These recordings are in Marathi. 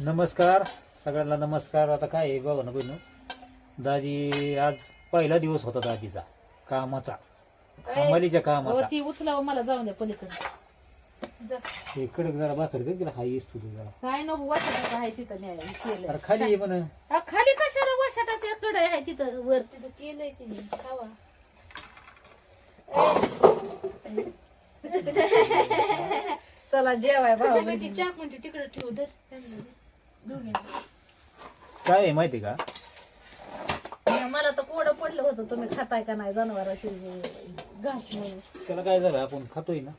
नमस्कार. सगळ्यांना नमस्कार. आता काय आहे बघा ना बहिणू. दाजी आज पहिला दिवस होता दाजीचा कामाचा. अंमलीच्या हो कामाचा. ती उचलावं मला जाऊन द्या पलीकडे. जा. हे कडक जरा भाकर कर तिला हाई असतो तू जरा. काय नको आहे तिथं न्यायला केलंय. अरे खाली ये म्हण. हा, खाली कशाला वाशाटाचं कडे आहे तिथं? वर तिथं केलंय तिने. खावा. चला जेवाय भाऊ. तिकडे ठेवू दे. काय आहे माहिती का? मला तर कोडं पडलं होतं तुम्ही खाताय का नाही जनावराची घास म्हणून. त्याला काय झालं आपण खातोय ना?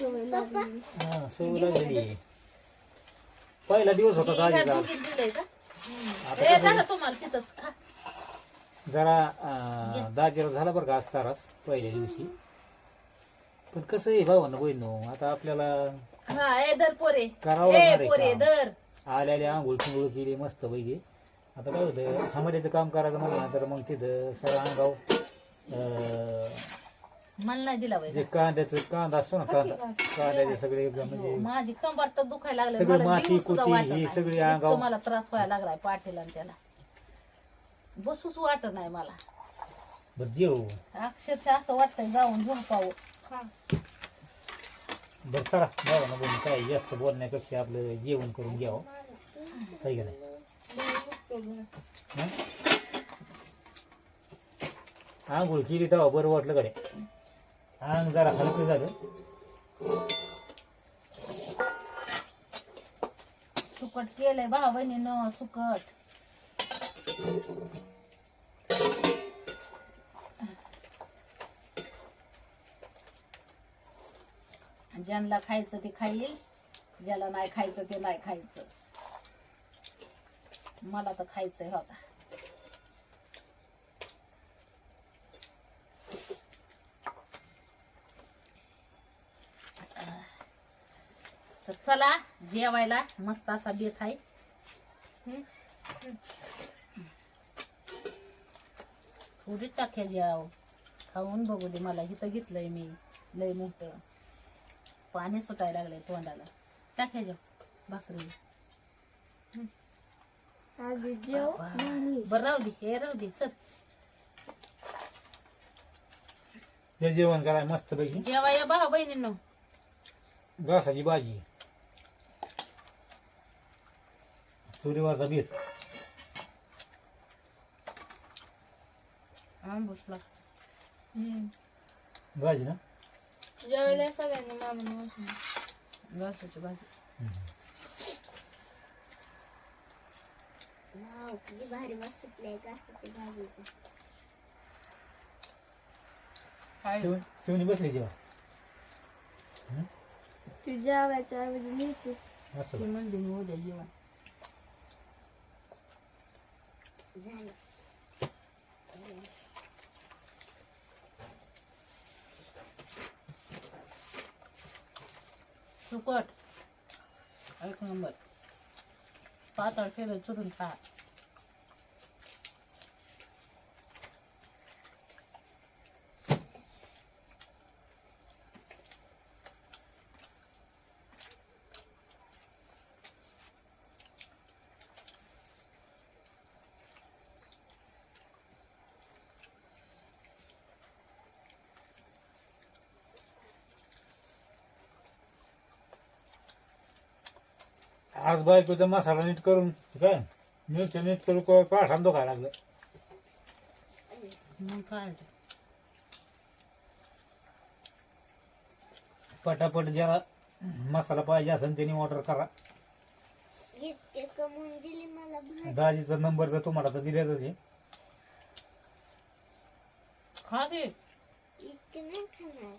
हा सवय. पहिला दिवस होता दिलंय का? आता ए कसं झालं तुम्हाला तिथंच खा. जरा अं, दाजीला झाला बरं का आज तारास पहिल्या दिवशी. पण कसं आहे भाऊ ना बहिणू आता आपल्याला हा ए पोरे. करावं ए लागणार आहे पोरे काम. दर. आल्याने आंघोळ पिंघोळ केली मस्त पैकी. आता काय होतं हमाल्याचं काम करायचं म्हणलं तर मग तिथं सगळं अंगाव अं, मला नाही दिला बाई. जे कांद्याचं कांदा असतो ना कांदा कांद्याचे सगळे एकदम म्हणजे माझी कंबर तर दुखायला लागले. सगळं मला माती, जेवू सुद्धा कुती, वाटत ही नाही. सगळी इतकं अंगावर- मला त्रास व्हायला लागलाय पाठीला आणि त्याला. बसूच वाटत नाही मला. बरं जेव. अक्षरशः असं वाटतंय जाऊन झोपावं. बरं चला बघा ना बोलून काय जास्त बोलण्यापेक्षा आपलं जेवण करून घ्यावं. काही का नाही? आंघोळ केली तेव्हा बरं वाटलं कडे अंग जरा हलकं झालं. सुकट केलंय भाऊ बहिणीनं सुकट. ज्यांना खायचं ते खाईल ज्याला नाही खायचं ते नाही खायचं. मला तर खायचंय होता तर चला जेवायला मस्त असा बेत आहे. थोडी टाक्या जेव. खाऊन बघू दे मला. इथं घेतलंय मी. लय मोठं. पाणी सुटायला लागलंय तोंडाला. टाक्या जेव भाकरी. बरं राहू दे हे राहू दे सर जेवण कराय मस्त पैकी. जेवा या भाऊ बहिणींनो. घासाची भाजी. चुरीवरचा बीत हम्म. भाजी ना? जेवायला सगळ्यांनी मामाने वाटून घासाची भाजी किती भारी मस्त सुटले गासाची भाजीचं काय शिवणी शिवणी बसली जेव्हा तू जेवायच्या ऐवजी लिहितेस असं ती म्हणली मी उद्या जेवण सुकट. एक नंबर. पातळ केलं चुरून खा. आज बायकोचा मसाला नीट करून काय? नीट नीट करू पाठा दुखायला लागलं. मग काय ते? पटापट ज्याला मसाला पाहिजे असेल त्यांनी ऑर्डर करा. इतके कमवून दिली मला भाजी. दाजीचा नंबर तर तुम्हाला तर दिलेच आहे. खा दे. इतके नाही खाणार.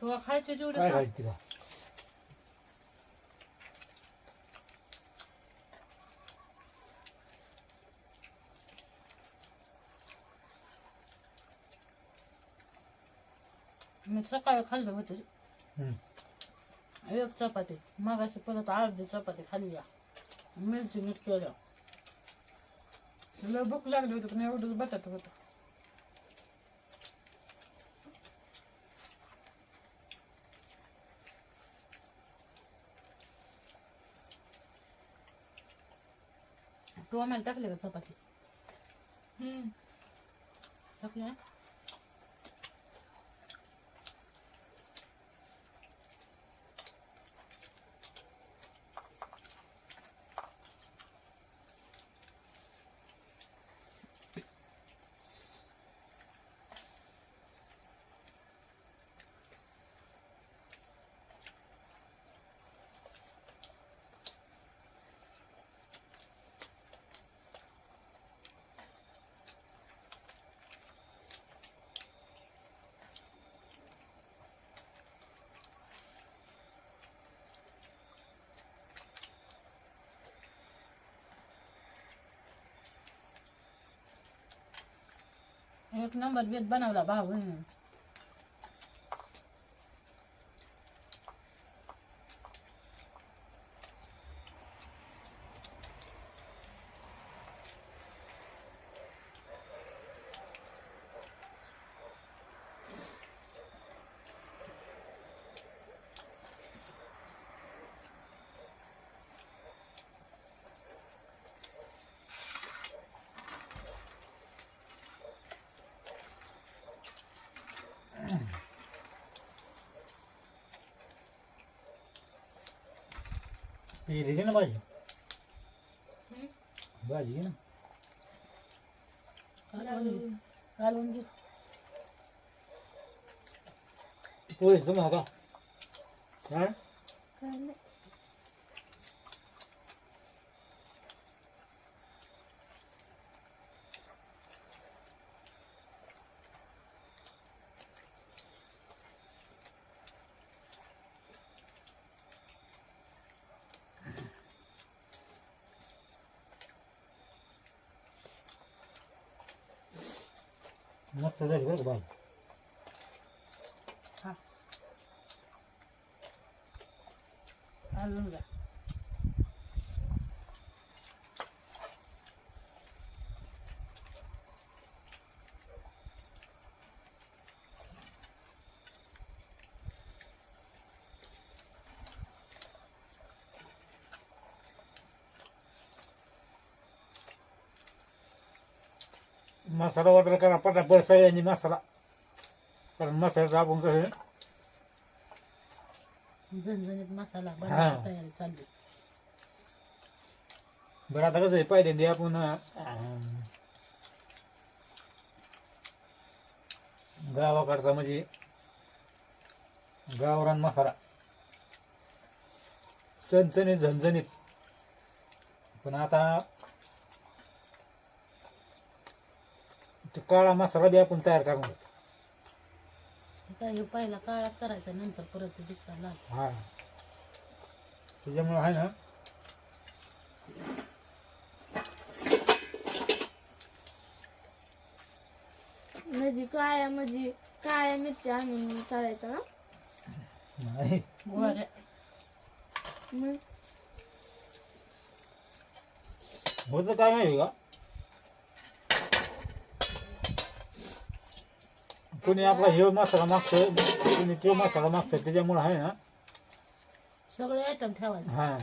तुला खायचे जेवढे काय खा. खायचं तिला? मी सकाळी खाल्लं होते. एक चपाती मगाशी परत अर्धी चपाती खाल्ली मिरची मीठ केलं. लय भूक लागली होती पण एवढंच बटाट तू आम्हाला टाकले का चपाती? टाकले एक नंबर बेत बनवला भाऊ ही दिली ना भाजी हम्म. भाजी घे ना कालवून कालवून घे पोळीच तुम्ही का हा काय नाही. मस्त झाली बरं का मसाला ऑर्डर करा पटापट सगळ्यांनी मसाला. कारण मसाला आपण कसं झणझणीत मसाला. बनवायची तयारी चालली. बरं आता कसं आहे पहिल्यांदा आपण अं, गावाकडचा म्हणजे गावरान मसाला. चणचणीत झणझणीत. पण आता तो काळा मसाला बी आपण तयार आता हे पहिला काळात करायचा नंतर परत ते दुसरा लाल. हा. त्याच्यामुळे आहे ना? म्हणजे काय म्हणजे काळ्या मिरच्या आणून करायचं ना नाही. मग? होतं काय माहिती का? कोणी आपला हे मसाला मागतं कोणी तो मसाला मागतं त्याच्यामुळे आहे ना? सगळे आयटम ठेवायचे. हा.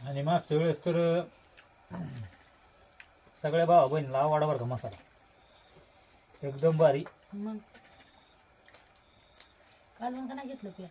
आणि मागच्या वेळेस तर सगळ्या भावा बहिणीला आवडा बरं का मसाला. एकदम भारी. मग? कालवून का नाही घेतलं पिया.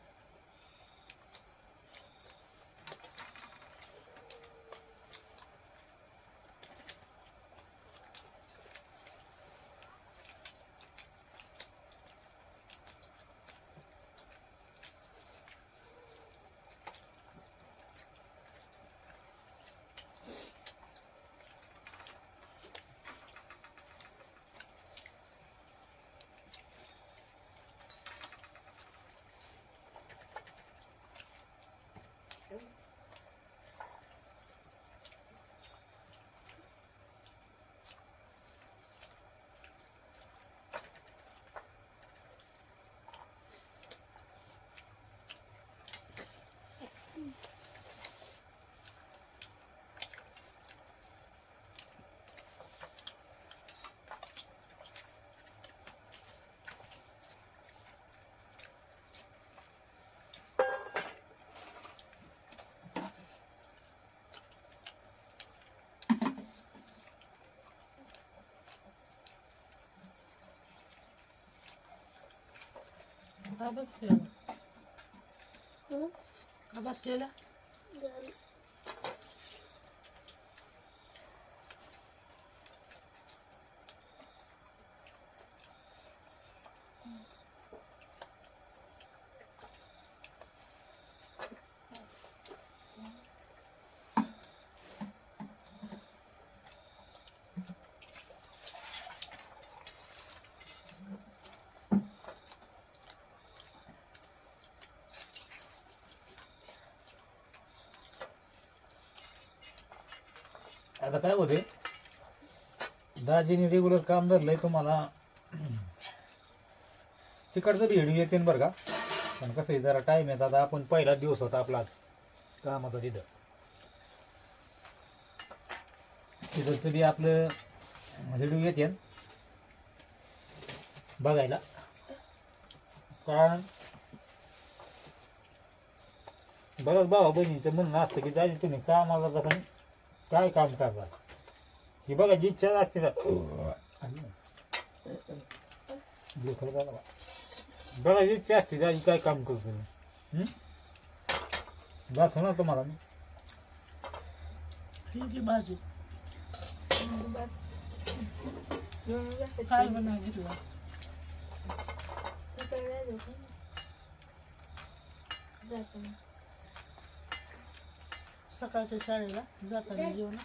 का बसलेला हं? का आता काय होते दाजीने रेग्युलर काम धरलंय तुम्हाला. तिकडचं भेडू येते बरं का. पण कसं आहे जरा टाईम येतात आता. आपण पहिला दिवस होता आपला कामाचा तिथं. तिथं तरी आपलं हिडू येते बघायला. कारण बरंच भावा बहिणीचं म्हणणं असतं की दाजी तुम्ही कामाला कसं काय काम करता ही बघा जी इच्छा असते ना बघा. जी इच्छा असते दाजी काय काम करतो मी दाखव ना तुम्हाला मी ठीक आहे भाजी काय? जातो. सकाळच्या शाळेला जाताना जेवण.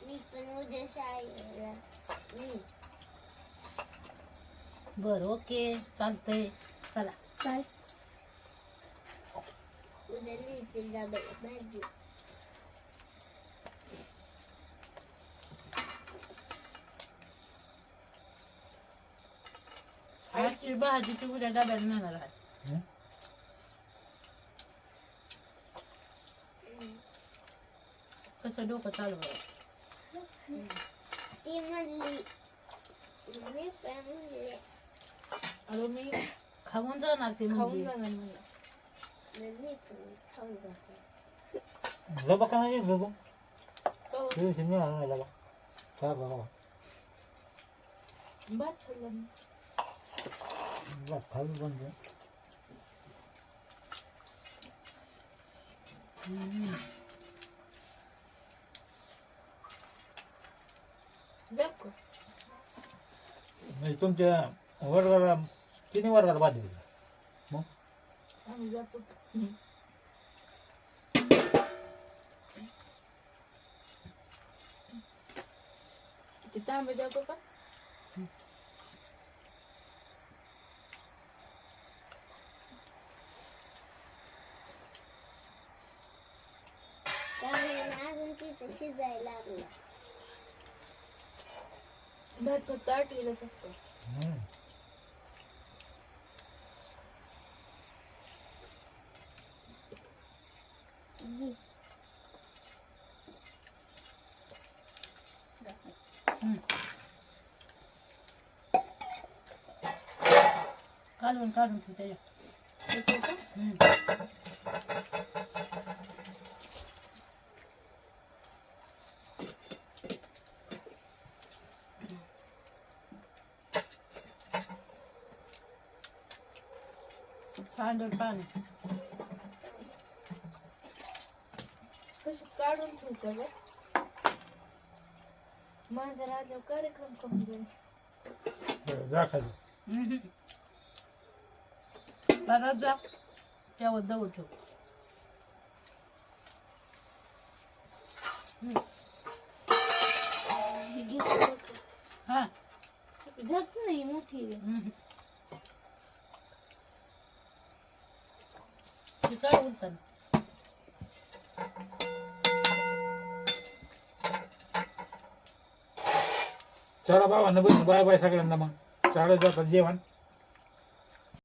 मी पण उद्या शाळेला. बरं ओके. चालतंय. चला. काय उद्या नेते भाजी आजची भाजी ती उद्या डब्याला नेणार आहे. हं? कसं डोकं चालू ती म्हणली मी पण म्हणले अगं मी खाऊन जाणार ती खाऊन म्हणजे जाणार मला मग मी पण खाऊ जाते लबा का नाही लबा तो दिवशी मिळाला नाही लबा काय बघा भात खाल्ला मी. बघ खाली बंद हम्म. जाऊ का? म्हणजे तुमच्या वर्गाला तिन्ही वर्गाला बाधी मग? आम्ही जातो. हं. तिथं आम्ही जातो का? अजून तिथं शिजायला लागलं. भात फक्त आठवीलाच असतो हम्म. हम्म. काढून काढून ठेव त्याच्या त्याचं का? सांडून पाणी कशी काढून ठेवतो ग माझा राजा कार्यक्रम करून जाईल बरं, जा खाली हम्म. परत जा त्यावर जवळ ठेव. हे का? हा जात नाही मोठी आहे. हम्म. काय बोलतात चला बाबा बस बाय बाय सगळ्यांना मग. चालत जातात जेवण.